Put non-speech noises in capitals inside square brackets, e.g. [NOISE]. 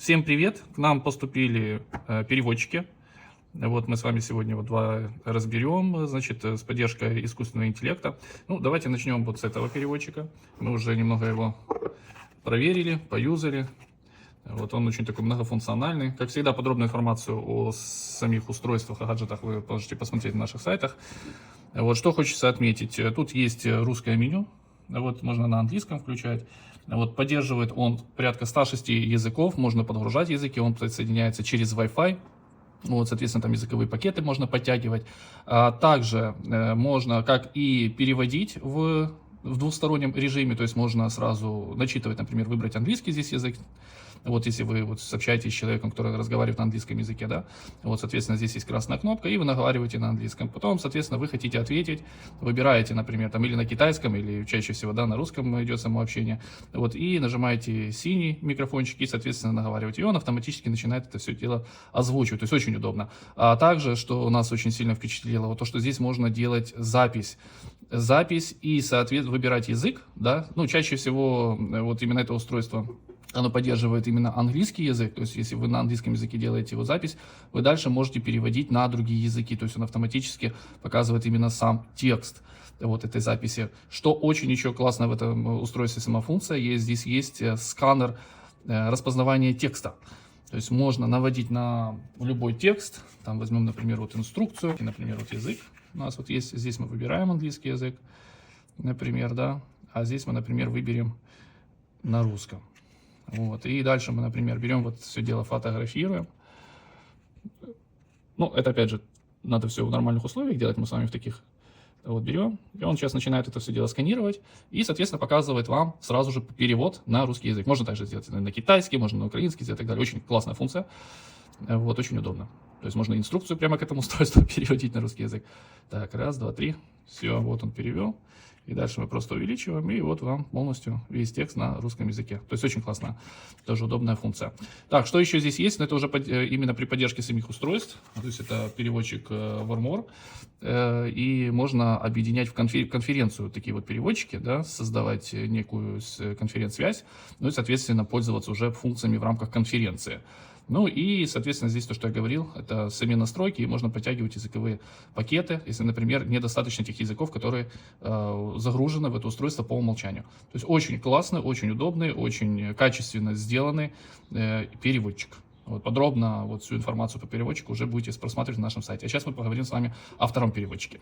Всем привет! К нам поступили э, переводчики. Вот мы с вами сегодня вот два разберем, значит, э, с поддержкой искусственного интеллекта. Ну, давайте начнем вот с этого переводчика. Мы уже немного его проверили, поюзали. Вот он очень такой многофункциональный. Как всегда, подробную информацию о самих устройствах и гаджетах вы можете посмотреть на наших сайтах. Вот что хочется отметить. Тут есть русское меню. Вот можно на английском включать. Вот поддерживает он порядка 106 языков, можно подгружать языки, он соединяется через Wi-Fi. Вот, соответственно, там языковые пакеты можно подтягивать. А также э, можно как и переводить в, в двустороннем режиме, то есть можно сразу начитывать, например, выбрать английский здесь язык, вот если вы вот общаетесь с человеком, который разговаривает на английском языке, да, вот, соответственно, здесь есть красная кнопка, и вы наговариваете на английском. Потом, соответственно, вы хотите ответить, выбираете, например, там или на китайском, или чаще всего, да, на русском идет само общение, вот, и нажимаете синий микрофончик, и, соответственно, наговариваете, и он автоматически начинает это все дело озвучивать, то есть очень удобно. А также, что нас очень сильно впечатлило, вот то, что здесь можно делать запись, запись и, соответственно, выбирать язык, да, ну, чаще всего э, вот именно это устройство оно поддерживает именно английский язык, то есть если вы на английском языке делаете его запись, вы дальше можете переводить на другие языки, то есть он автоматически показывает именно сам текст вот этой записи. Что очень еще классно в этом устройстве сама функция, есть, здесь есть э, сканер э, распознавания текста. То есть можно наводить на любой текст, там возьмем, например, вот инструкцию, и, например, вот язык. У нас вот есть, здесь мы выбираем английский язык, например, да, а здесь мы, например, выберем на русском. Вот. И дальше мы, например, берем вот все дело, фотографируем. Ну, это опять же, надо все в нормальных условиях делать, мы с вами в таких вот берем, и он сейчас начинает это все дело сканировать, и, соответственно, показывает вам сразу же перевод на русский язык. Можно также сделать на китайский, можно на украинский и так далее. Очень классная функция, вот, очень удобно. То есть можно инструкцию прямо к этому [LAUGHS] устройству переводить на русский язык. Так, раз, два, три, все, вот он перевел. И дальше мы просто увеличиваем, и вот вам полностью весь текст на русском языке. То есть очень классная, тоже удобная функция. Так, что еще здесь есть? Ну, это уже под, э, именно при поддержке самих устройств. То есть это переводчик э, Warmore. Э, и можно объединять в конференцию такие вот переводчики, да, создавать некую конференц-связь, ну и, соответственно, пользоваться уже функциями в рамках конференции. Ну и, соответственно, здесь то, что я говорил, это сами настройки, и можно подтягивать языковые пакеты, если, например, недостаточно тех языков, которые э, загружены в это устройство по умолчанию. То есть очень классный, очень удобный, очень качественно сделанный э, переводчик. Вот подробно вот всю информацию по переводчику уже будете просматривать на нашем сайте. А сейчас мы поговорим с вами о втором переводчике.